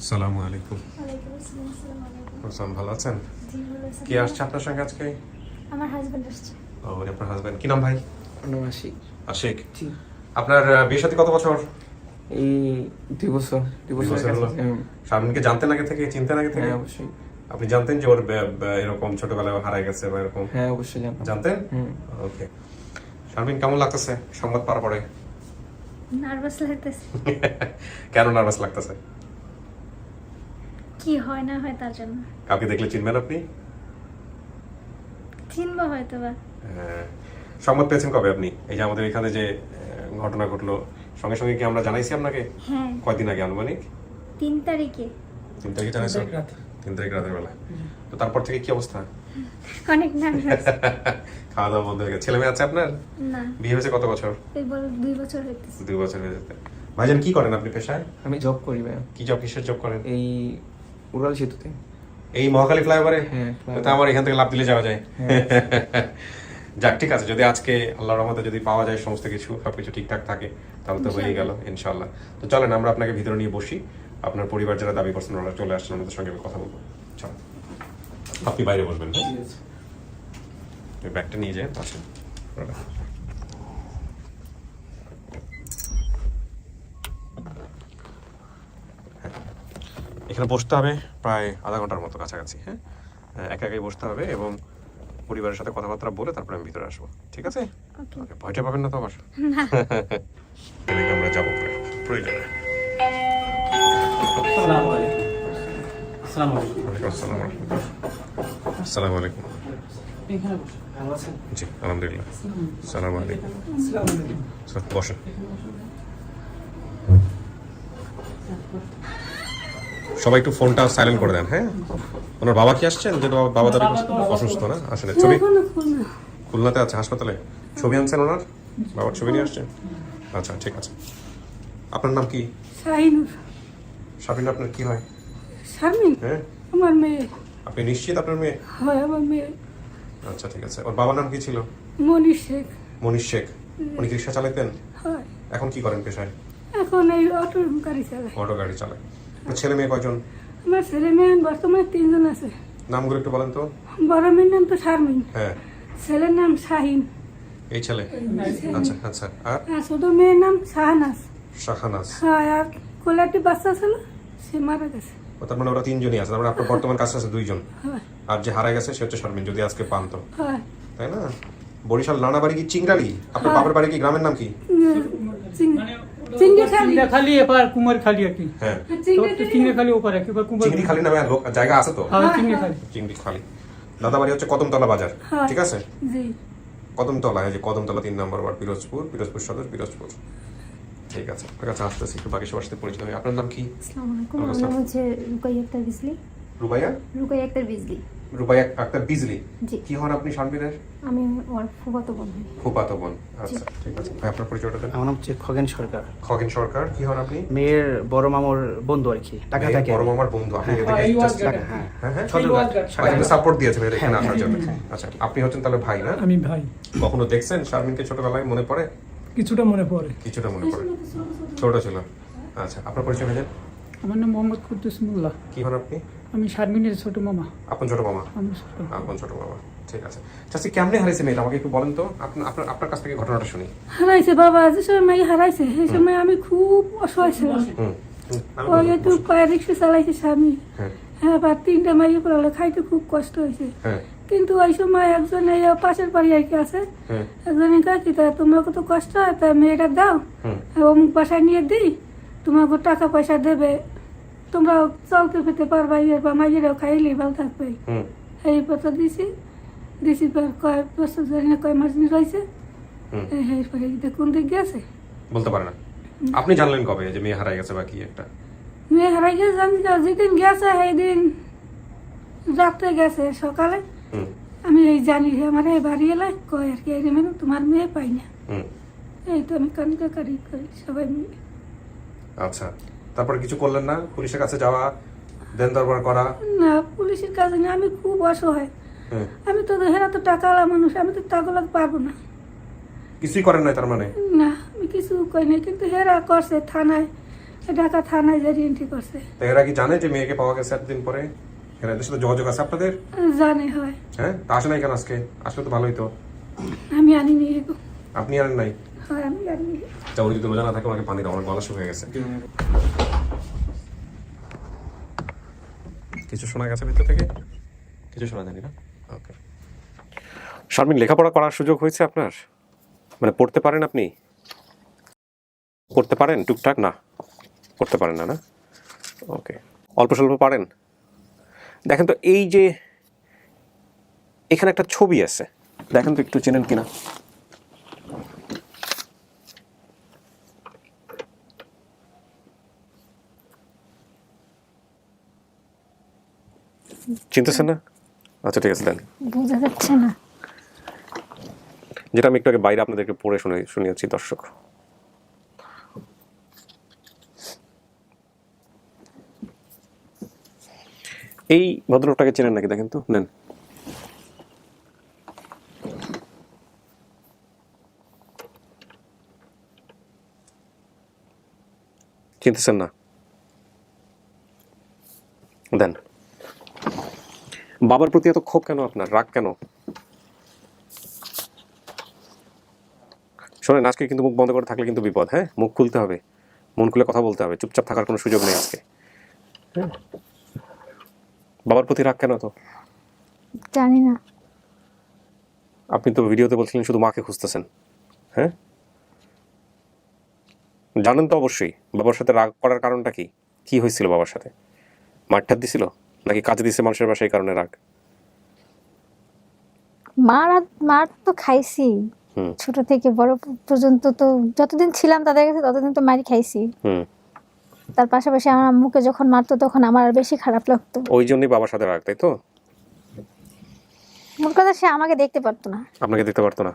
আসসালামু আলাইকুম। আসসালাম ভালো আছেন? কে আসছে আপনার সঙ্গে আজকে? আমার হাজবেন্ড আসছে। ও আপনার হাজবেন্ড কি নাম ভাই? আশিক। জি। আপনার বিয়ে সাথে কত বছর? এই দুই বছর দুই বছর বছর জানতেন আগে থেকে চিনতেন আগে থেকে? হ্যাঁ অবশ্যই। আপনি জানতেন যে ওর এরকম ছোটবেলায় ও হারাই গেছে বা এরকম? হ্যাঁ অবশ্যই জানতাম। জানতেন? ওকে। শারমিন কেমন লাগতেছে? সংবাদ পরে? নার্ভাস লাগতেছে। কেন নার্ভাস লাগতেছে? কি হয় না হয় তার জন্য। কাউকে দেখলে চিনবেন আপনি? চিনবো হয়তো বা হ্যাঁ। সংবাদ পেয়েছেন কবে আপনি? এই যে আমাদের এখানে যে ঘটনা ঘটলো সঙ্গে সঙ্গে কি আমরা জানাইছি আপনাকে? হ্যাঁ। কয়দিন আগে আনুমানিক? তিন তারিখে। তিন তারিখে জানাইছো তিন তারিখ রাতের বেলা তো তারপর থেকে কি অবস্থা? অনেক নার্ভাস খাওয়া দাওয়া বন্ধ হয়ে গেছে। ছেলে মেয়ে আছে আপনার? না। বিয়ে হয়েছে কত বছর? এই বল দুই বছর হইতেছে। দুই বছর হয়ে যেতে। ভাইজান কি করেন আপনি পেশায়? আমি জব করি ভাই কি জব কিসের জব করেন? এই উড়াল সেতুতে এই মহাখালী ফ্লাইওভারে? হ্যাঁ, তো আমার এখান থেকে লাভ দিলে যাওয়া যায়। হ্যাঁ। যাক ঠিক আছে যদি আজকে আল্লাহর রহমতে যদি পাওয়া যায় সমস্ত কিছু সবকিছু ঠিকঠাক থাকে তাহলে তো হয়ে গেল ইনশাল্লাহ তো চলেন আমরা আপনাকে ভিতরে নিয়ে বসি। আপনার পরিবার যারা দাবি করছেন ওরা চলে আসছেন আমাদের সঙ্গে আমি কথা বলব। চল। আপনি বাইরে বসবেন হ্যাঁ? ব্যাগটা নিয়ে যায় পাশে এখানে বসতে হবে প্রায় আধা ঘণ্টার মতো কাছাকাছি হ্যাঁ? একা একাই বসতে হবে এবং পরিবারের সাথে কথাবার্তা বলে তারপরে আমি ভিতরে আসব ঠিক আছে? ওকে ভয়টা পাবেন না তো এদিকে আমরা যাব পরে প্রয়োজনে। আসসালামু আলাইকুম। আসসালামু আলাইকুম। ওয়ালাইকুম আসসালাম আসসালামু আলাইকুম। এখানে বসুন ভালো আছেন? জি আলহামদুলিল্লাহ। সালাম আলাইকুম। আসসালামু আলাইকুম। স্যার, বসেন। সবাই একটু ফোনটা সাইলেন্ট করে দেন হ্যাঁ? ওনার বাবা কি আসছেন? যে বাবা- বাবা দাবি অসুস্থ না? আসলে ছবি? খুলনাতে আছে হাসপাতালে? ছবি আনছেন ওনার? বাবার ছবি নিয়ে আসছেন? আচ্ছা ঠিক আছে। আপনার নাম কি? শাবিন আপনার কি হয়? শারমিন হ্যাঁ? আমার মেয়ে। আপনি নিশ্চিত আপনার মেয়ে? হয় আমার মেয়ে। আচ্ছা ঠিক আছে। ওর বাবার নাম কি ছিল? মনীষ শেখ। মনীষ শেখ। উনি কি রিক্সা চালাতেন হয়। এখন কি করেন পেশায়? এখন এই অটো গাড়ি চালায়। অটো গাড়ি চালায়। ছেলে মেয়ে কয়জন? আমার ছেলে মেয়ে বর্তমানে তিনজন আছে। নামগুলো একটু বলেন তো। বড় মেয়ের নাম তো শারমিন। হ্যাঁ। ছেলের নাম শাহিন। এই ছেলে? আচ্ছা আচ্ছা। আর? ছোট মেয়ের নাম শাহনাজ। শাহানাজ। হয় আর কোলাটি বাচ্চা ছিল সে মারা গেছে। ও তার মানে ওরা তিনজনই আছে তার মানে আপনার বর্তমান কাছে আছে দুইজন। আর যে হারা গেছে সে হচ্ছে শারমিন যদি আজকে পান তো। তাই না? বরিশাল নানা বাড়ি কি চিংড়ালি? আপনার বাবার বাড়ি কি গ্রামের নাম কি? চিং- চিংড়ি খালি? চিংড়া খালি এবার কুমার খালি আর কি। হ্যাঁ। চিংড়ি তো চিংড়া খালি ওপারে এবার কুমার চিংড়ি নামে লোক জায়গা আছে তো? হ্যাঁ চিংড়া খালি। চিংড়ি খালি। দাদা বাড়ি হচ্ছে কদমতলা বাজার হ্যাঁ। ঠিক আছে? জি। কদমতলা এই যে কদমতলা তিন নম্বর ওয়ার্ড পিরোজপুর পিরোজপুর সদর পিরোজপুর। ঠিক আছে আপনার কাছে আসতেছি একটু বাকি সবার সাথে পরিচিত আপনার নাম কি? আসসালামু আলাইকুম আমার নাম হচ্ছে রুকাই আক্তার রুবাইয়া? আক্তার বিজলি। রুবাইয়া আক্তার বিজলি। কি হন আপনি শানবীরের আমি ওর ফুফাতো বোন। হই বোন। আচ্ছা ঠিক আছে। ভাই আপনার পরিচয়টা দেন। আমার নাম হচ্ছে খগেন সরকার। খগেন সরকার কি হন আপনি? মেয়ের বড় মামুর বন্ধু আর কি টাকা থাকে। বড় মামার বন্ধু আপনি এদেরকে এই just- ওয়ার্ড টাকা, হ্যাঁ হ্যাঁ। সাপোর্ট দিয়েছেন এখানে আসার জন্য। আচ্ছা আপনি হচ্ছেন তাহলে ভাই না? আমি ভাই। কখনো দেখছেন শারমিনকে ছোটবেলায় মনে পড়ে? কিছুটা মনে পড়ে। কিছুটা মনে পড়ে। ছোট ছিল। আচ্ছা আপনার পরিচয় আমার নাম মোহাম্মদ কুদ্দুস মোল্লা। কি হন আপনি? আমি শারমিনের ছোট মামা। আপন ছোট মামা? আপন ছোট মামা। ঠিক আছে। চাষি কেমনে হারিয়েছে মেয়েটা? আমাকে একটু বলেন তো। আপনার আপনার কাছ থেকে ঘটনাটা শুনি। হারাইছে বাবা যে সময় মেয়ে হারাইছে সেই সময় আমি খুব অসহায় ছিলাম। ওই একটু পায়ে রিক্সা চালাইছে স্বামী। হ্যাঁ। হ্যাঁ বা তিনটা মাইয়ে পড়ালে খাইতে খুব কষ্ট হয়েছে। হ্যাঁ। কিন্তু ওই সময় একজন এই পাশের বাড়ি আর কি আছে। হ্যাঁ। একজন কাকি তা তোমার কত কষ্ট হয়? তা মেয়েটা দাও। অমুক বাসায় নিয়ে দিই। তোমাকে টাকা পয়সা দেবে। তোমরা চলতে ফিরতে পারবা ইয়ে বা মাইয়েরাও খাইলে ভালো থাকবে। এই কথা দিছি। দিছি পর কয় বছর জানি না কয় মাস দিন রয়েছে হুম। এই এই পরে কোন দিক গেছে বলতে পারে না। আপনি জানলেন কবে যে মেয়ে হারাই গেছে বা কি একটা? মেয়ে হারাই গেছে জানি না যেদিন গেছে সেই দিন রাত্রে গেছে সকালে। আমি এই জানি যে আমার এই বাড়ি এলে কয় আর কি এই মানে তোমার মেয়ে পাই না। এই তো আমি কানকে কারি করি সবাই মিলে। আচ্ছা। তারপরে কিছু করলেন না? পুলিশের কাছে যাওয়া দেন দরবার করা? না পুলিশের কাছে না আমি খুব অসহায়। হ্যাঁ। আমি তো হেরা তো টাকাওয়ালা মানুষ আমি তো টাকা পারব না। কিছুই করেন নাই তার মানে? না আমি কিছু কই নাই কিন্তু হেরা করছে থানায় ঢাকা থানায় যে এন্ট্রি করছে। এরা কি জানে যে মেয়েকে পাওয়া গেছে এতদিন পরে? এরা এদের সাথে যোগাযোগ আছে আপনাদের? জানে হয়। হ্যাঁ? তা আসে নাই কেন আজকে? আসলে তো ভালোই তো। আমি আনিনি এগো আপনি আনেন নাই? হয় আমি আনিনি তা যদি রোজা না থাকে ওনাকে পানি দাও আমার গলা শুকিয়ে গেছে। কিছু শোনা গেছে ভিতর থেকে? কিছু শোনা জানি না। ওকে শারমিন লেখাপড়া করার সুযোগ হয়েছে আপনার? মানে পড়তে পারেন আপনি? পড়তে পারেন টুকটাক? না পড়তে পারেন না না? ওকে অল্প স্বল্প পারেন? দেখেন তো এই যে এখানে একটা ছবি আছে। দেখেন তো একটু চেনেন কিনা? চিনতেছেন না? আচ্ছা ঠিক আছে দেন। বোঝা যাচ্ছে না। যেটা আমি একটু আগে বাইরে আপনাদেরকে পড়ে শুনে শুনিয়েছি দর্শক। এই ভদ্রলোকটাকে চেনেন নাকি দেখেন তো? নেন। চিনতেছেন না দেন বাবার প্রতি এত ক্ষোভ কেন আপনার? রাগ কেন? শোনেন আজকে কিন্তু মুখ বন্ধ করে থাকলে কিন্তু বিপদ হ্যাঁ? মুখ খুলতে হবে মন খুলে কথা বলতে হবে চুপচাপ থাকার কোনো সুযোগ নেই আজকে। হ্যাঁ? বাবার প্রতি রাগ কেন তো জানি না। আপনি তো ভিডিওতে বলছিলেন শুধু মাকে খুঁজতেছেন হ্যাঁ? জানেন তো অবশ্যই বাবার সাথে রাগ করার কারণটা কি? কি হয়েছিল বাবার সাথে? মারঠার দিছিল? নাকি কাজে দিছে মানুষের বাসায় এই কারণে রাগ? মার মার তো খাইছি। ছোট থেকে বড় পর্যন্ত তো যতদিন ছিলাম তাদের কাছে ততদিন তো মারি খাইছি। হুম। তার পাশাপাশি আমার আম্মুকে যখন মারতো তখন আমার আর বেশি খারাপ লাগতো। ওই জন্যই বাবার সাথে রাগ তাই তো? মোট কথা সে আমাকে দেখতে পারতো না। আপনাকে দিতে পারতো না?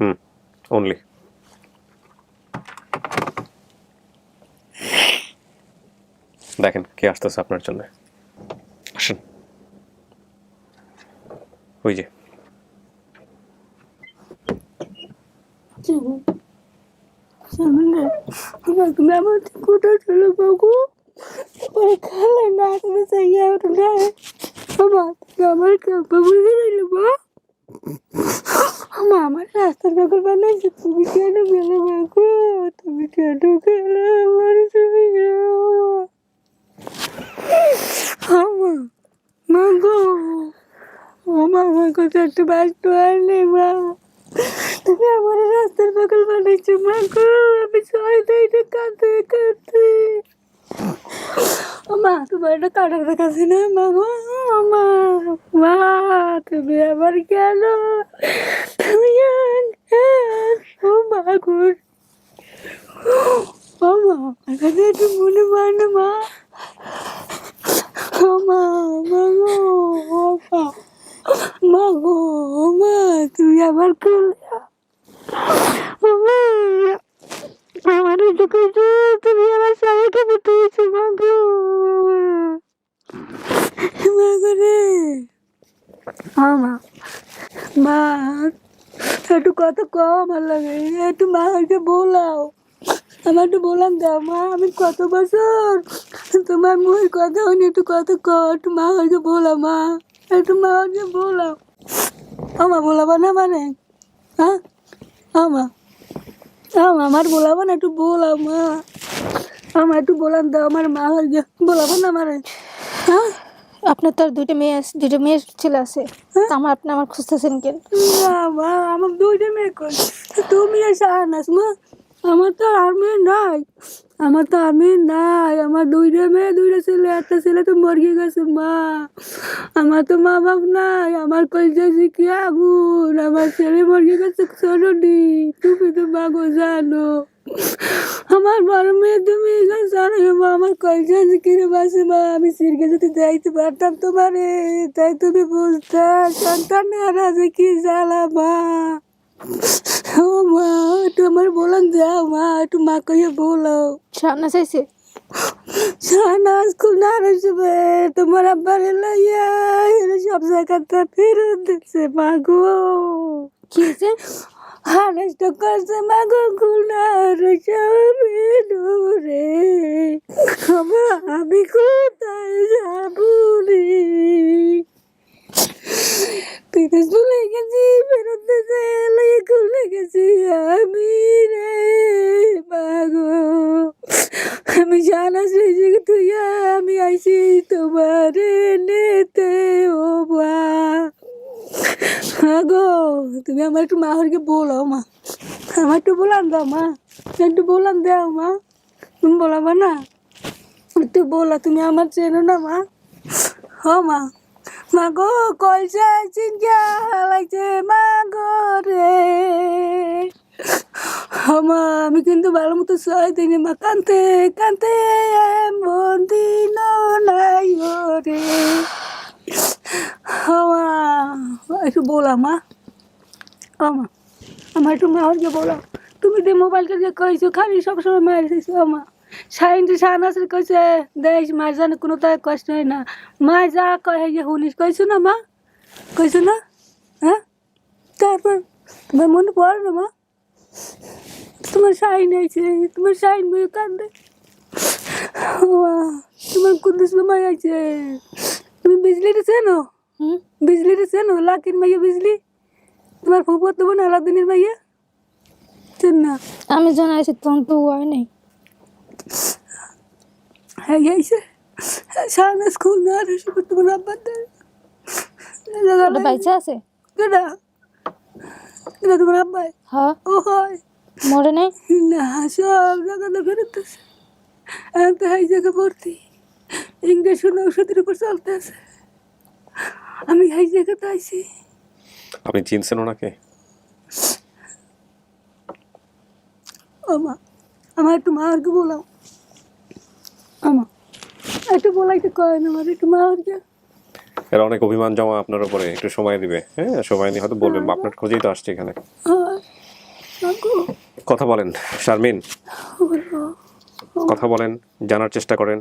হুম অনলি দেখেন কে আসতেছে আপনার জন্য। আসেন। ওই যে। তুমি আমার কোথায় চলে বাবু পরে খালে না তুমি চাইয়া উঠলে বাবা তুমি আমার বাবু গেলে মা মা আমার রাস্তার পাগল বানাইছে, তুমি কেন গেলে বাবু তুমি কেন গেলে আমার তুমি আমা মা গো ও একটু বাঁচতে পারলে মা। তুমি আমার রাস্তার পাগল বানাইছো, মা গো। আমি সবাই তো কাঁদতে কাঁদতে। মা, তোমার একটা কাটার কাছে না, মা গো? মা মা, তুমি আবার গেল তুমি ও মা গো। ও মা একটু মনে পড়ে না, মা। মা মা। মা গো, মা, তুমি আবার করলে আমার কিছু তুমি আমার স্বামীকে ফুটিয়েছো মা গো মা। গো রে। মা মা, একটু কত কম আমার লাগে, একটু মাকে বলাও। আমার একটু বললাম, দাও মা, আমি কত বছর তোমার মুখের কথা হয়নি, একটু কত ক একটু মা হয়তো বলা মা। একটু মা হয়তো বলাও আমা বলাবা না মানে? হ্যাঁ? আমা আমা আমার বলাবো না একটু বলাও মা। আমার একটু বলাম দাও আমার মা হয়তো বলাবো না মানে? হ্যাঁ? আপনার তো দুইটা মেয়ে আছে দুইটা মেয়ে ছেলে আছে। তা আমার আপনি আমার খুঁজতেছেন কেন? আমার দুইটা মেয়ে তুমি এসে আনাস মা। আমার তো আর মেয়ে নাই। আমার তো আর মেয়ে নাই। আমার দুইটা মেয়ে, দুইটা ছেলে, একটা ছেলে তো মরে গেছে, মা। আমার তো মা বাপ নাই। আমার কলজা কি আগুন। আমার ছেলে মরে গেছে ছোটটি তুমি তো মাগো জানো। আমার বড় মেয়ে তুমি জানো মা আমার কলজা কিনে বাসে, মা। আমি সিরকে যদি যাইতে পারতাম তোমারে, তাই তুমি বুঝতে সন্তান হারা যে কি জ্বালা, মা। ও মা একটু আমার বলান যাও মা একটু মা কইয়ে বলো। সামনে চাইছে শাহনাজ খুলনা আসবে তোমার আব্বার লাইয়া এরা সব জায়গাতে ফেরত দিচ্ছে মাগো কি হয়েছে হারেস্ট করছে মাগো খুলনা রসবে রে আমা আমি কোথায় যাব রে? পিরিস ভুলে গেছি ফেরত লাগে খুলে গেছি আমি রে মাগো আমি জানা সেই তুই আমি আইছি তোমার নেতে ও বা গো তুমি আমার একটু মাহরকে বলো মা আমার একটু বলান দাও মা একটু বলান দাও মা তুমি বলাবা না একটু বলা তুমি আমার চেনো না মা হ মা মা গো কলসা চিনকা লাগছে মা গো রে। মা আমি কিন্তু ভালো মতো সহায় দিইনি মা কান্তে কান্তে এমন দিন নাই রে। মা একটু বলা মা। আমা আমার একটু মাহরকে বলো। তুমি যে মোবাইল করে কইছো, খালি সবসময় মার দিছো, আমা। সাইন যে শাহনাসের কইছে দেশ মার জানে কোনো তাই কষ্ট হয় না। মা যা কয় যে শুনিস কইছো না মা? কইছো না? হ্যাঁ? তারপর তোমার মনে পড়ে না মা? তোমার শাইন আইছে তোমার শাইন বই কান্দে। তোমার কুদ্দুস মাই আইছে। তুমি বিজলি চেনো হুম? বিজলি চেনো লাকির মাইয়া বিজলি? তোমার ফুপুর না আলাদিনের মাইয়া? চেন না। আমি জানাইছি তখন তো হয় নাই। হ্যাঁ বাইচা আছে? কেডা কেডা তোমার আব্বাই হ্যাঁ। ও হয়। মরে নাই? না সব জায়গাতে ফেরতেছে এখন তো এই জায়গা ভর্তি। ইংরেজ ঔষধের উপর চলতেছে আমি এই জায়গাতে আইছি। আপনি চিনছেন ওনাকে? ও মা আমার একটু মারকে বলাও। আমা একটু বলাইতে কয় না আমার একটু মারকে এরা অনেক অভিমান জমা আপনার উপরে একটু সময় দিবে হ্যাঁ? সময় নিয়ে হয়তো বলবেন আপনার খোঁজেই তো আসছে এখানে। কথা বলেন শারমিন। কথা বলেন জানার চেষ্টা করেন।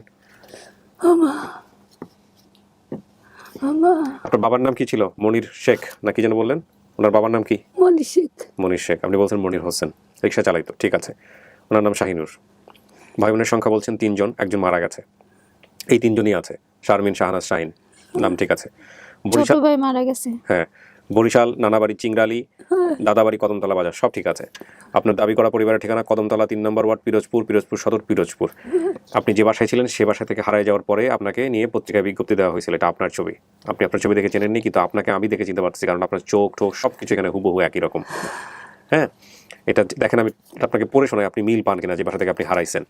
আপনার বাবার নাম কি ছিল? মনির শেখ না কি যেন বললেন? ওনার বাবার নাম কি? মনির শেখ। মনির শেখ আপনি বলছেন মনির হোসেন রিক্সা চালাইতো ঠিক আছে। ওনার নাম শাহিনুর। ভাই বোনের সংখ্যা বলছেন তিনজন একজন মারা গেছে। এই তিনজনই আছে শারমিন শাহনাজ শাহিন নাম ঠিক আছে। বরিশাল ভাই মারা গেছে। হ্যাঁ বরিশাল নানাবাড়ি চিংড়ালি দাদাবাড়ি কদমতলা বাজার সব ঠিক আছে। আপনার দাবি করা পরিবারের ঠিকানা কদমতলা তিন নম্বর ওয়ার্ড পিরোজপুর পিরোজপুর সদর পিরোজপুর। আপনি যে বাসায় ছিলেন সে বাসা থেকে হারাই যাওয়ার পরে আপনাকে নিয়ে পত্রিকায় বিজ্ঞপ্তি দেওয়া হয়েছিল এটা আপনার ছবি। আপনি আপনার ছবি দেখে চেনেননি কিন্তু আপনাকে আমি দেখে চিনতে পারছি কারণ আপনার চোখ টোক সব কিছু এখানে হুবহু একই রকম। হ্যাঁ এটা দেখেন আমি আপনাকে পড়ে শোনাই, আপনি মিল পান কিনা যে বাসা থেকে আপনি হারাইছেন।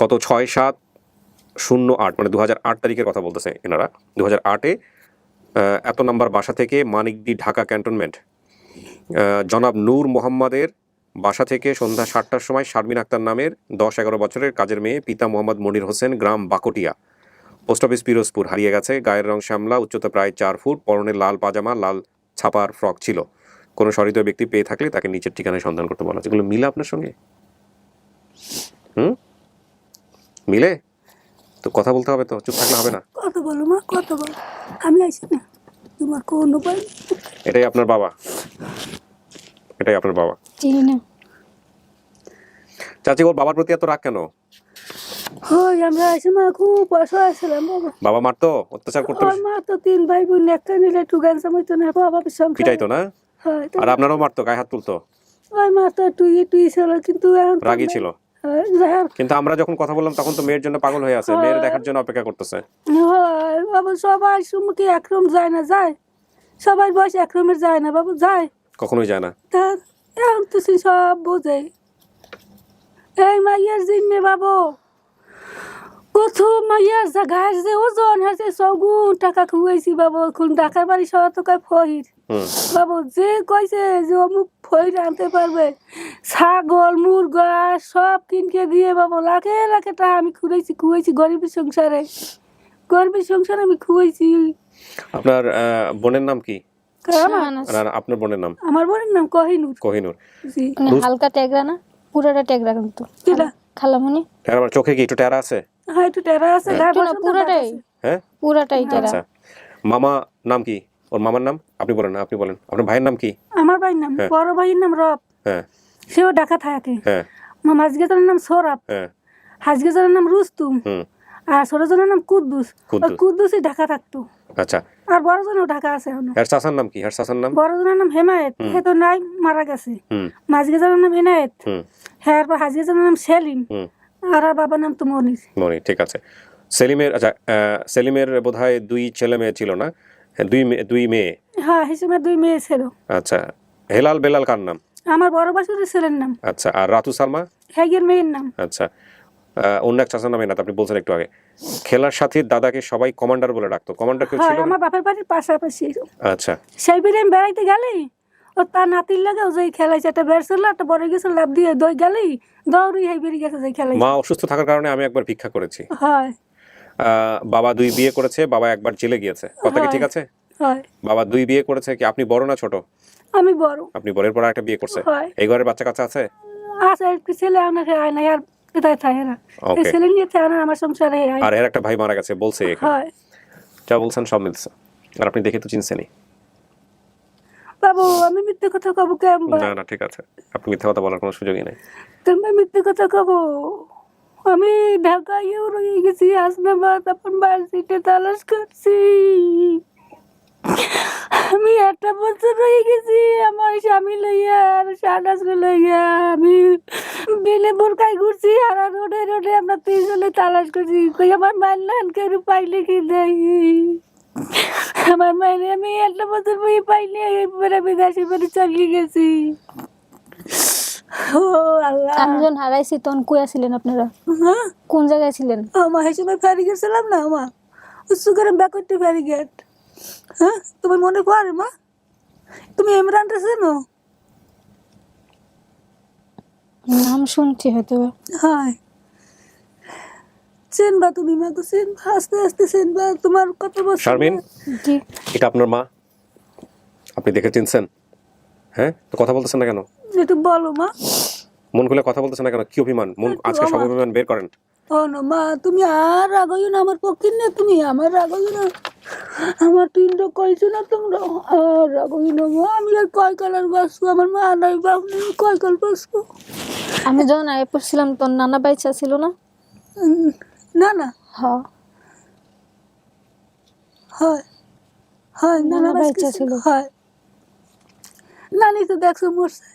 কত? ছয় সাত শূন্য আট মানে দু হাজার আট তারিখের কথা বলতেছে এনারা। দু হাজার আটে এত নাম্বার বাসা থেকে মানিকদি ঢাকা ক্যান্টনমেন্ট। জনাব নূর মোহাম্মদের বাসা থেকে সন্ধ্যা সাতটার সময় শারমিন আক্তার নামের দশ এগারো বছরের কাজের মেয়ে পিতা মোহাম্মদ মনির হোসেন গ্রাম বাকটিয়া। পোস্ট অফিস পিরোজপুর, হারিয়ে গেছে, গায়ের রং শ্যামলা, উচ্চতা প্রায় চার ফুট, পরনে লাল পাজামা, লাল ছাপার ফ্রক ছিল। কোনো সরিত ব্যক্তি পেয়ে থাকলে তাকে নিচের ঠিকানায় সন্ধান করতে বলা হচ্ছে। এগুলো মিলে আপনার সঙ্গে? হুম? মিলে? তো কথা বলতে হবে তো চুপ থাকলে হবে না। কত বলো মা কত বলো। আমি না। তোমার কোন উপায়? এটাই আপনার বাবা। এটাই আপনার বাবা। চিনি না। চাচি ওর বাবার প্রতি এত রাগ কেন? ওই আমরা আইসি মা খুব অসহায় ছিলাম বাবা। বাবা মারতো? অত্যাচার করতো? তো তিন ভাই বোন একটা নিলে একটু গান সামাইতো না বাবা পিটাইতো না? তো আর আপনারও মারতো গায়ে হাত তুলতো? ওই মা তো একটু একটু ছিল কিন্তু রাগী। ছিল? হয়, কিন্তু আমরা যখন কথা বললাম তখন তো মেয়ের জন্য পাগল হয়ে আছে মেয়ের দেখার জন্য অপেক্ষা করতেছে। হয়, বাবু সবাই সুমুখী একরম যায় না যায়? সবাই বয়স একরমের যায় না বাবু যায়? কখনোই যায় না। এখন তো সব বোঝে। এই মাইয়ার জিম্মে বাবু। কত মাইয়ার জায়গায় যে ওজন আছে সগুন টাকা খুয়াইছি বাবু। এখন ঢাকার বাড়ি শহর তো কয় ফহির বাবু যে কইছে যে অমুক ফহির আনতে পারবে ছাগল মুরগা সব কিনকে দিয়ে বাবু লাখে লাখে টাকা আমি খুঁড়েছি খুঁয়েছি গরিবের সংসারে। গরিবের সংসারে আমি খুঁয়েছি আপনার বোনের নাম কি? আপনার বোনের নাম? আমার বোনের নাম কহিনুর। কোহিনুর। জি। মানে হালকা ট্যাগরা না? পুরাটা ট্যাগরা কিন্তু। কেডা? খালামুনি? আমার চোখে কি একটু টেরা আছে? হ্যাঁ একটু টেরা আছে। বসন্ত দাগ পুরোটাই। হ্যাঁ? পুরাটাই টেরা আচ্ছা। মামা নাম কি? ওর মামার নাম? আপনি বলেন না আপনি বলেন। আপনার ভাইয়ের নাম কি? আমার ভাইয়ের নাম হ্যাঁ। বড় ভাইয়ের নাম রব। হ্যাঁ। সেও ঢাকা থাকে হ্যাঁ। আমার মাঝগেজনের নাম সোরাব হ্যাঁ। হাজগেজনের নাম রুস্তুম। আর ছোটজনের নাম কুদ্দুস। ওই কুদ্দুস। কুদ্দুসই ঢাকা থাকতো আচ্ছা। আর বড়জনেও ঢাকা আছে এখনও। হ্যার চাচার নাম কি? হ্যার চাচার নাম? বড়জনের নাম হেমায়েত। হে তো নাই মারা গেছে। হুম। মাঝগেজনের নাম এনায়েত হুম। হ্যাঁ আর হাজগেজনের নাম সেলিম। হুম। আর আর বাবার নাম তো মনির। মনি ঠিক আছে। সেলিমের আচ্ছা সেলিমের বোধহয় দুই ছেলে মেয়ে ছিল না? দুই মেয়ে দুই মেয়ে হ্যাঁ হিসেবে দুই মেয়ে ছিল। আচ্ছা হেলাল বেলাল কার নাম? আমার বড় বাসুরের ছেলের নাম। আচ্ছা আর রাতু সালমা? হ্যাগের মেয়ের নাম। আচ্ছা অন্য এক চাচার নাম এনাথ আপনি বলছেন একটু আগে। খেলার সাথে দাদাকে সবাই কমান্ডার বলে ডাকতো। কমান্ডার কেউ হ্যাঁ ছিল আমার বাপের বাড়ির পাশাপাশি। আচ্ছা। সেই বেরিয়ে আমি বেড়াইতে গেলেই ও তার নাতির লাগে ও যে খেলাইছে একটা বের ছিল একটা বড় গেছে লাভ দিয়ে দই গেলেই দৌড়ি হাই বেরিয়ে গেছে যে মা অসুস্থ থাকার কারণে আমি একবার ভিক্ষা করেছি। হয়। বাবা দুই বিয়ে করেছে বাবা একবার জেলে গিয়েছে। কথা কি ঠিক আছে? বাবা দুই বিয়ে করেছে কি? আপনি বড় না ছোট? আমি বড়। আপনি বড়ের পর একটা বিয়ে করছে। এই ঘরের বাচ্চা কাচ্চা আছে আছে একটি ছেলে আমাকে আয় না আর কোথায় থাকে না। এই ছেলে নিয়ে থাকে না আমার সংসারে আর এর একটা ভাই মারা গেছে বলছে এখানে। হয়। যা বলছেন সব মিলছে। আর আপনি দেখে তো চিনছেনই। বাবু আমি মিথ্যে কথা কব কেমন? না না ঠিক আছে। আপনি মিথ্যা কথা বলার কোনো সুযোগই নেই। তুমি মিথ্যে কথা কব। আমি ঢাকায়ও রয়ে গেছি হাসনাবাদ আপন বাড়িতে তালাশ করছি। আমি একটা বছর রয়ে গেছি, আমার স্বামী লইয়া আর সানাস লইয়া আমি বেলে বোরকায় ঘুরছি, আর রোডে রোডে আমরা তিনজনে তালাশ করছি। কই আমার মানলান কেউ পাইলে কি দেয়? আমার মাইনে আমি একটা বছর বই পাইনি এবারে বিদেশি বাড়ি চালিয়ে গেছি। ও আল্লাহ। আমি হারাইছি তখন কুয়া ছিলেন আপনারা? হ্যাঁ কোন জায়গায় ছিলেন? আমার হিসেবে ফেরি গেছিলাম না মা? সুগারে ব্যাকওয়ার্ড ফেরি গেট হ্যাঁ তোমার মনে পড়ে মা? তুমি ইমরানটা চেনো? নাম শুনছি হয়তো। হয়। চেনবা তুমি মা তো চেনবা আস্তে আস্তে চেনবা। তোমার কত বছর শারমিন এটা আপনার মা। আপনি দেখে চিনছেন? হ্যাঁ? তো কথা বলতেছেন না কেন? একটু বলো মা। মন খুলে কথা বলতেছেন না কেন? কি অভিমান? মন আজকে সব অভিমান বের করেন। ও মা তুমি আর রাগইও না আমার পক্ষে না তুমি আমার রাগইও না। আমার তিনটা কইছো না তোমরা? আর রাগইও না মা আমি আর কয় কালার বাসবো আমার মা নাই বাপ নেই কয় কাল বাসবো আমি যখন আগে পড়ছিলাম তোর নানা বাইচা ছিল না? উম, না না হ হয়। হয় নানা না বাচ্চা ছিল। হয়। নানি তো দেখছ মরছে।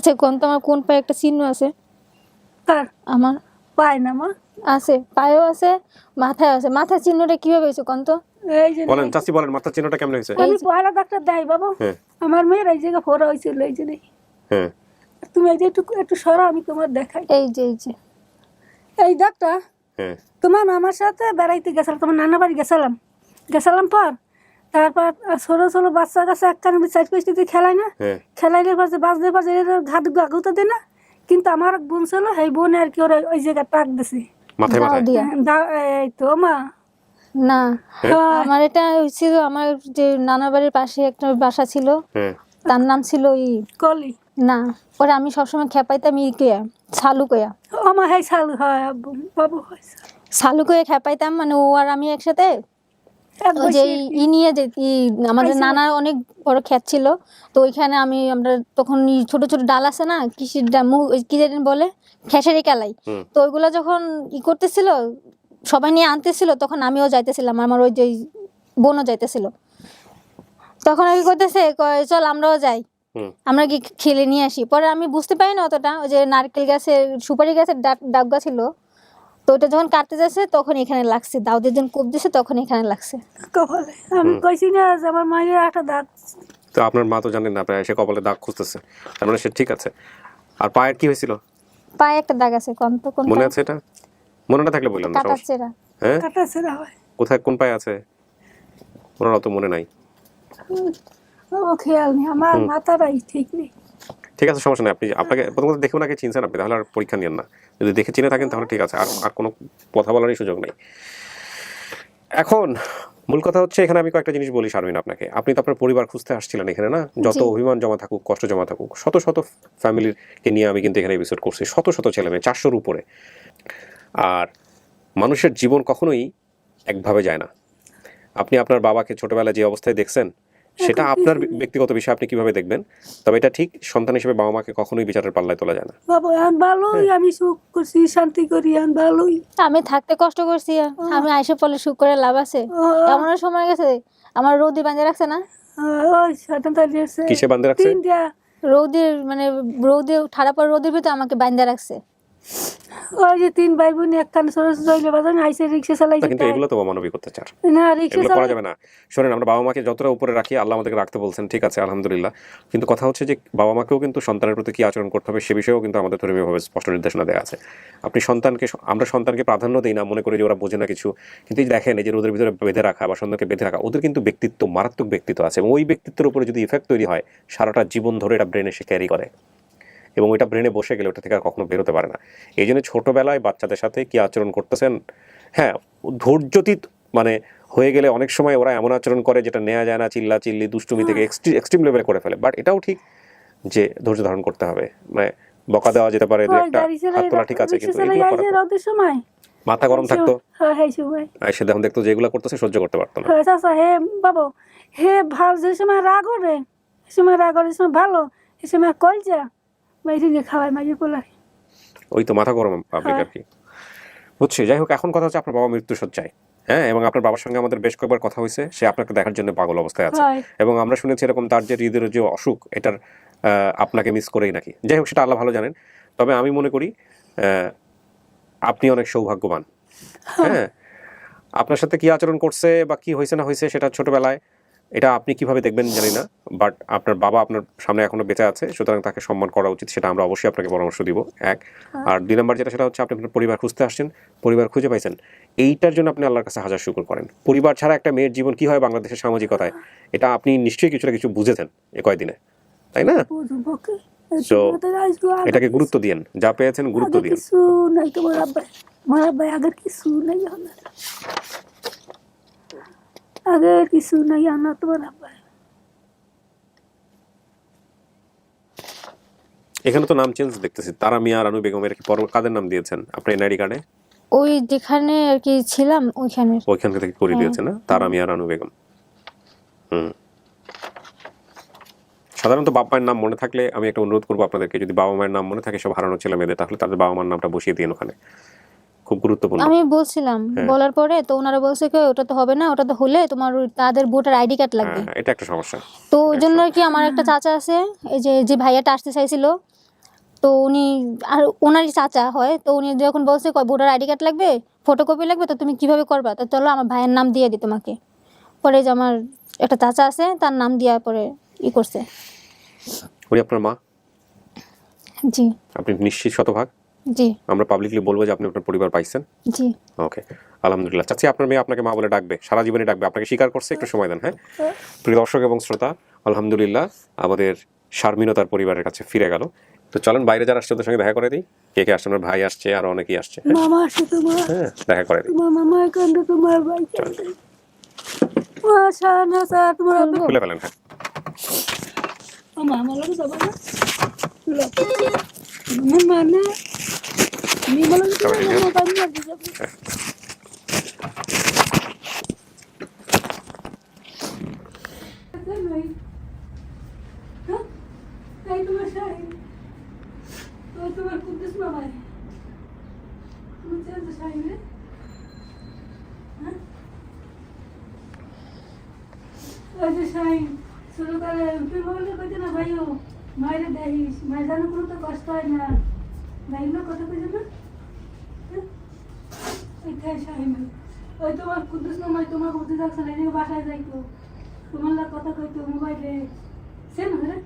আচ্ছা কোন তোমার কোন পায়ে একটা চিহ্ন আছে? তার আমার। পায় না মা। আছে পায়েও আছে মাথায় আছে। মাথার চিহ্নটা কীভাবে হয়েছে কোন তো? এই যে বলেন চাচি বলেন মাথার চিহ্নটা কেমন হয়েছে? আমি পয়লা ডাক্তার দেয় বাবু। হ্যাঁ। আমার মেয়ের এই জায়গা ফোরা হয়েছিল এই যে নেই হ্যাঁ। তুমি এই যে একটু একটু সরা আমি তোমার দেখাই। এই যে এই যে। এই ডাক্তার হ্যাঁ। তোমার মামার সাথে বেড়াইতে গেছিলাম তোমার নানা বাড়ি গেছিলাম। গেছিলাম পর? তারপর ছোটো ছোটো বাচ্চা কাছে একখানে চার পেস্টিতে খেলায় না। হ্যাঁ। খেলাইলে পাশে বাঁচতে পারছে ঘাট গাগুতে দে না। কিন্তু আমার এক বোন ছিল সেই বোন আর কি ওরা ওই জায়গায় টাক দিছে। মাথায় মাথায়? এই তো মা। না হ্যাঁ। আমার এটা হয়েছিল আমার যে নানার বাড়ির পাশে একটা বাসা ছিল। হ্যাঁ। তার নাম ছিল ই। কলি। না ওরা আমি সবসময় খেপাইতাম ই কয়া শালু কয়া আমার হাই চালু হয় বাবু হয় কয়ে খেপাইতাম মানে ও আর আমি একসাথে এক ওই যে ই- নিয়ে যে আমাদের পাইছে না? নানার অনেক বড় ক্ষেত ছিল। তো ওইখানে আমি আমরা তখন ছোট ছোট ডাল আছে না কৃষির কি জানি বলে? খেসারি কালাই। তো ওইগুলো যখন ই করতেছিল সবাই নিয়ে আনতেছিল তখন আমিও যাইতেছিলাম আমার ওই যে বোনও যাইতেছিল। তখন আর কি করতেছে চল আমরাও যাই। আমরা কি খেলে নিয়ে আসি? পরে আমি বুঝতে পারি না অতটা ওই যে নারকেল গাছের সুপারি গাছের ডাক ডাবগা ছিল তো ওটা যখন কাটতে যাচ্ছে তখন এখানে লাগছে। দাউদের যখন কোপ দিছে তখন এখানে লাগছে। কপালে আমি কইছি না যে আমার মায়ের একটা দাগ। তো আপনার মা তো জানেন না আপনার সে কপালে দাগ খুঁজতেছে। তার মানে সে ঠিক আছে। আর পায়ের কি হয়েছিল? পায়ে একটা দাগ আছে কোন তো কোন মনে আছে এটা? মনে না থাকলে বললাম না কাটা সমস্যা। চেরা। হ্যাঁ? কাটা ছেঁড়া হয়। কোথায় কোন পায়ে আছে? ওনার অত মনে নাই। ও খেয়াল নেই। আমার মাথাটাই ঠিক নেই। ঠিক আছে সমস্যা নেই। আপনি আপনাকে প্রথমত দেখে ওনাকে চিনছেন আপনি তাহলে আর পরীক্ষা নিয়েন না। যদি দেখে চিনে থাকেন তাহলে ঠিক আছে আর আর কোনো কথা বলারই সুযোগ নেই। এখন মূল কথা হচ্ছে এখানে আমি কয়েকটা জিনিস বলি শারমিন আপনাকে। আপনি তো আপনার পরিবার খুঁজতে আসছিলেন এখানে না? যত অভিমান জমা থাকুক কষ্ট জমা থাকুক শত শত ফ্যামিলিকে নিয়ে আমি কিন্তু এখানে এপিসোড করছি শত শত ছেলে মেয়ে চারশোর উপরে। আর মানুষের জীবন কখনোই একভাবে যায় না। আপনি আপনার বাবাকে ছোটবেলায় যে অবস্থায় দেখছেন সেটা আপনার ব্যক্তিগত বিষয় আপনি কীভাবে দেখবেন? তবে এটা ঠিক সন্তান হিসেবে বাবা মাকে কখনোই বিচারের পাল্লায় তোলা যায় না। বাবা এখন ভালোই আমি সুখ করছি শান্তি করি এখন ভালোই। আমি থাকতে কষ্ট করছি আমি আইসে পড়লে সুখ করে লাভ আছে। এমন সময় গেছে আমার রৌদি বাঁধে রাখছে না? ওই সাতন তালি আছে কিসে বান্ধে রাখছে? তিনটা। রৌদির মানে রৌদি ঠাড়া পর রৌদির ভিতরে আমাকে বাঁধে রাখছে। ওই যে তিন ভাই বোন এক কান সরস জইলে বাজান আইসে রিক্সা না, চালাইছে কিন্তু এগুলো তো অত্যাচার। না রিক্সা এগুলো করা যাবে না। শোনেন আমরা বাবা মাকে যতটা উপরে রাখি আল্লাহ আমাদেরকে রাখতে বলছেন ঠিক আছে আলহামদুলিল্লাহ। কিন্তু কথা হচ্ছে যে বাবা মাকেও কিন্তু সন্তানের প্রতি কি আচরণ করতে হবে সে বিষয়েও কিন্তু আমাদের ধর্মীয়ভাবে স্পষ্ট নির্দেশনা দেওয়া আছে। আপনি সন্তানকে আমরা সন্তানকে প্রাধান্য দিই না মনে করি যে ওরা বোঝে না কিছু। কিন্তু এই দেখেন এই যে রোদের ভিতরে বেঁধে রাখা বা সন্তানকে বেঁধে রাখা ওদের কিন্তু ব্যক্তিত্ব মারাত্মক ব্যক্তিত্ব আছে। এবং ওই ব্যক্তিত্বের উপরে যদি ইফেক্ট তৈরি হয় সারাটা জীবন ধরে এটা ব্রেনে সে ক্যারি করে। এবং ওইটা ব্রেনে বসে গেলে ওটা থেকে আর কখনো বেরোতে পারে না। এই জন্য ছোটোবেলায় বাচ্চাদের সাথে কি আচরণ করতেছেন? হ্যাঁ ধৈর্যতীত মানে হয়ে গেলে অনেক সময় ওরা এমন আচরণ করে যেটা নেওয়া যায় না চিল্লা চিল্লি দুষ্টুমি থেকে এক্সট্রিম লেভেলে করে ফেলে। বাট এটাও ঠিক যে ধৈর্য ধারণ করতে হবে। মানে বকা দেওয়া যেতে পারে একটা হাত তোলা ঠিক আছে কিন্তু করা সময়। মাথা গরম থাকতো। হ্যাঁ হ্যাঁ সে দেখুন দেখতো যেগুলো করতেছে সহ্য করতে পারতো না। হ্যাঁ চাচা হে বাবু হে ভালো যে সময় রাগ সে সময় রাগ সময় ভালো সে সময় কলজা। বাইরে নিয়ে ওই তো মাথা গরম হ্যাঁ। আর কি। বুঝছি যাই হোক এখন কথা হচ্ছে আপনার বাবা হ্যাঁ এবং আপনার বাবার সঙ্গে আমাদের বেশ কয়েকবার কথা হয়েছে সে আপনাকে দেখার জন্য পাগল অবস্থায় আছে। এবং আমরা শুনেছি এরকম তার যে হৃদয়ের যে অসুখ এটার আপনাকে মিস করেই নাকি। যাই হোক সেটা আল্লাহ ভালো জানেন। তবে আমি মনে করি আপনি অনেক সৌভাগ্যবান। হ্যাঁ। আপনার সাথে কি আচরণ করছে বা কি হয়েছে না হয়েছে সেটা ছোটবেলায় এটা আপনি কীভাবে দেখবেন জানি না বাট আপনার বাবা আপনার সামনে এখনও বেঁচে আছে সুতরাং তাকে সম্মান করা উচিত সেটা আমরা অবশ্যই আপনাকে পরামর্শ দিব এক। আর দুই নম্বর যেটা সেটা হচ্ছে আপনি আপনার পরিবার খুঁজতে আসছেন পরিবার খুঁজে পাইছেন এইটার জন্য আপনি আল্লাহর কাছে হাজার শুকুর করেন। পরিবার ছাড়া একটা মেয়ের জীবন কি হয় বাংলাদেশের সামাজিকতায় এটা আপনি নিশ্চয়ই কিছু না কিছু বুঝেছেন এ কয়দিনে তাই না? এটাকে গুরুত্ব দিয়েন যা পেয়েছেন গুরুত্ব আগে দিয়েন। কিছু নাই তোমার আব্বাই আমার আব্বাই আগের কিছু নাই আমার আগের কিছু নাই আমার তোমার আব্বাই এখানে তো নাম চেঞ্জ দেখতেছি। তারা মিয়া রানু বেগমের কি পর কাদের নাম দিয়েছেন? আপনার এনআইডি কার্ডে? ওই যেখানে আর কি ছিলাম ওইখানে। ওইখান থেকে করে দিয়েছে না? তারা মিয়া রানু বেগম। হুম। সাধারণত বাবা মায়ের নাম মনে থাকলে আমি একটা অনুরোধ করব আপনাদেরকে যদি বাবা মায়ের নাম মনে থাকে সব হারানো ছেলে মেয়েদের তাহলে তাদের বাবা মার নামটা বসিয়ে দিন ওখানে। খুব গুরুত্বপূর্ণ। আমি বলছিলাম হ্যাঁ। বলার পরে তো ওনারা বলছে কি ওটা তো হবে না ওটা তো হলে তোমার তাদের ভোটার আইডি কার্ড লাগবে। হ্যাঁ এটা একটা সমস্যা। তো ওই জন্য কি আমার একটা চাচা আছে এই যে যে ভাইয়াটা আসতে চাইছিল তো উনি আর ওনারই চাচা হয় তো উনি যখন বলছে ভোটার আইডি কার্ড লাগবে ফটোকপি লাগবে তো তুমি কীভাবে করবা? তো চলো আমার ভাইয়ের নাম দিয়ে দিই তোমাকে। পরে যে আমার একটা চাচা আছে তার নাম দেওয়ার পরে ই করছে। উনি আপনার মা? জি। আপনি নিশ্চিত শতভাগ? জি। আমরা পাবলিকলি বলব যে আপনি আপনার পরিবার পাইছেন। জি। ওকে আলহামদুলিল্লাহ। চাচ্ছি আপনার মেয়ে আপনাকে মা বলে ডাকবে সারা জীবনে ডাকবে। আপনাকে স্বীকার করছে একটু সময় দেন হ্যাঁ? প্রিয় দর্শক এবং শ্রোতা আলহামদুলিল্লাহ আমাদের শারমিনও তার পরিবারের কাছে ফিরে গেল। তো চলেন বাইরে যারা আসছে ওদের সঙ্গে দেখা করে দিই। কে কে আসছে? আমার ভাই আসছে আর অনেকেই আসছে। হ্যাঁ? মামা আসে তোমার। হ্যাঁ দেখা করে দিই। মামা তোমার ভাই কান্দে মাশা না স্যার তোমার খুলে ফেলেন হ্যাঁ। মামা আমার লাগে যাবা না? মানে মায়েরে দেখিস মায়ের জানো কোনো তো কষ্ট হয় না ভাই না কথা কইছে না হ্যাঁ? ওই তোমার কুদ্দুস তোমার থাকছে না, এদিকে বাসায় যাইতো তোমার লাগ কথা কইতো মোবাইলে। সে না রে?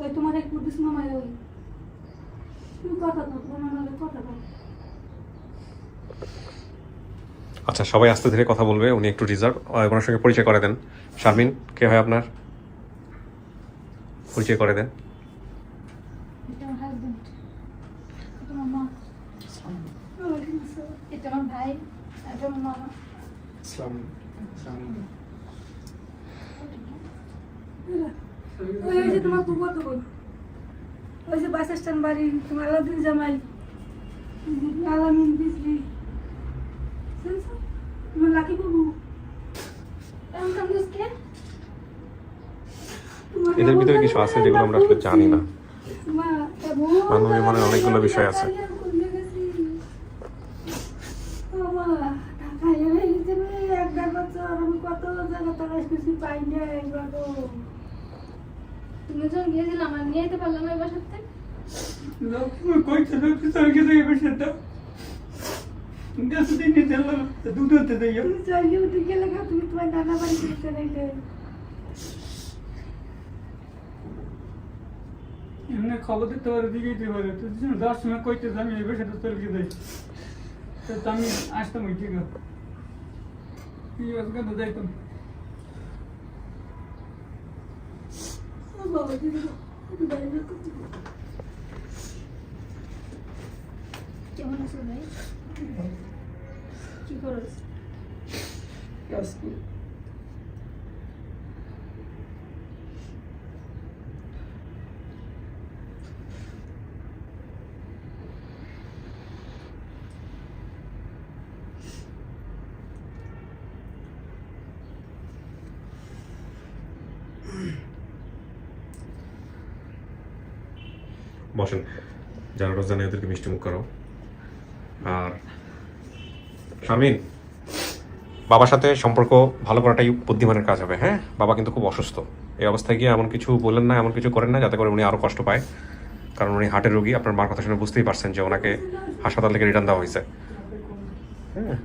ওই তোমার কুদ্দুস ওই। তুমি কথা কও, তোমার কথা আচ্ছা সবাই আস্তে ধীরে কথা বলবে, উনি একটু রিজার্ভ ওনার সঙ্গে পরিচয় করে দেন। শারমিন, কে হয় আপনার? পরিচয় করে দেন এটা আমার হাজবেন্ড এটা আমার মা ওয়ালাইকুম আসসালাম। এটা আমার ভাই এটা আমার মামা ওই যে তোমার তো ওই যে বাস স্ট্যান্ড বাড়ি তোমার আলাদিন জামাই bisli. Sensa? Malaki babu. এমন কান্দুস কে? এদের ভিতরে কিছু আছে যেগুলো আমরা আসলে জানি না মা এবো মানবীয় মনের অনেকগুলো বিষয় আছে। বাবা টাকা এনে দিতে এক বছর আমি কত জায়গা তালাশ করছি পাই নাই বাবা তুমি যখন গিয়েছিলে আমার নিয়ে যেতে পারলাম না এবার সাথে লক্ষ্মী কইছে লক্ষ্মী সরকে দিয়ে বসে দাও গেছে দিন নিতে দুধ হতে দেয় তুমি উঠে গেলে তুমি তোমার নানা বাড়ি করতে নাইলে এমনি খবর দিতে পারে দিকে দিতে পারে। তো দশ সময় কইতে আমি এই বসে চলকে দেয় তো আমি আসতাম ওই ঠিক আছে যাইতাম কেমন আছো ভাই কি করছ বসেন। যারা রোজা নেই, ওদেরকে মিষ্টি মুখ করো। আর শারমিন, বাবার সাথে সম্পর্ক ভালো করাটাই বুদ্ধিমানের কাজ হবে হ্যাঁ? বাবা কিন্তু খুব অসুস্থ। এই অবস্থায় গিয়ে এমন কিছু বললেন না, এমন কিছু করেন না, যাতে করে উনি আরও কষ্ট পায়। কারণ উনি হার্টের রোগী, আপনার মার কথা শুনে বুঝতেই পারছেন যে ওনাকে হাসপাতাল থেকে রিটার্ন দেওয়া হয়েছে। হ্যাঁ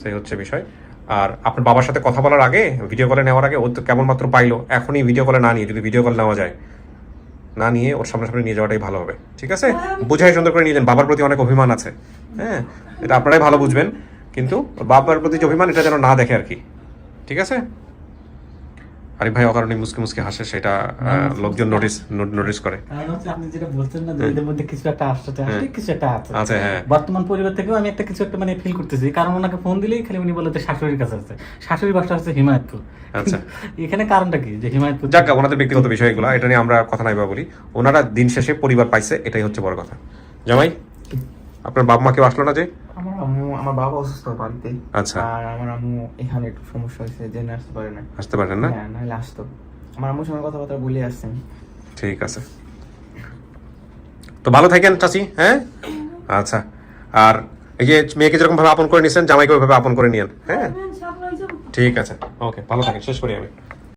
সেই হচ্ছে বিষয়। আর আপনার বাবার সাথে কথা বলার আগে ভিডিও কলে নেওয়ার আগে ও তো কেমন মাত্র পাইলো, এখনই ভিডিও কলে না নিয়ে যদি ভিডিও কল নেওয়া যায় না নিয়ে ওর সামনাসামনি নিয়ে যাওয়াটাই ভালো হবে ঠিক আছে? বোঝাই সুন্দর করে নিয়ে যান বাবার প্রতি অনেক অভিমান আছে হ্যাঁ? এটা আপনারাই ভালো বুঝবেন কিন্তু বাবার প্রতি যে অভিমান এটা যেন না দেখে আর কি ঠিক আছে? আরিফ ভাই অকারণে মুসকে মুসকে হাসে সেটা লোকজন নোটিস নোটিস করে। কারণ হচ্ছে আপনি যেটা বলছেন না দুইদের মধ্যে কিছু একটা আসছে আসলে কিছু একটা আছে। আছে হ্যাঁ। বর্তমান পরিবার থেকেও আমি একটা কিছু একটা মানে ফিল করতেছি। কারণ ওনাকে ফোন দিলেই খালি উনি বলে যে শাশুড়ির কাছে আছে। শাশুড়ির বাসা হচ্ছে হিমায়তপুর। আচ্ছা। এখানে কারণটা কি? যে হিমায়তপুর যাক ওনাদের ব্যক্তিগত বিষয় এগুলো এটা নিয়ে আমরা কথা নাই বা বলি। ওনারা দিন শেষে পরিবার পাইছে এটাই হচ্ছে বড় কথা। জামাই? আপনার বাপ মা কেউ আসলো না যে? আমার আম্মু আমার বাবা অসুস্থ বাড়িতে আচ্ছা। আর আমার আম্মু এখানে একটু সমস্যা হয়েছে জেনে আসতে পারে না। আসতে পারেন না? হ্যাঁ নাহলে আসতো। আমার আম্মুর সঙ্গে কথাবার্তা বলে আসছেন। ঠিক আছে। তো ভালো থাকেন চাচি হ্যাঁ? আচ্ছা। আর এই যে মেয়েকে যেরকম ভাবে আপন করে নিয়েছেন জামাইকে ওইভাবে আপন করে নিয়েন হ্যাঁ? ঠিক আছে। ওকে ভালো থাকেন শেষ করি আমি।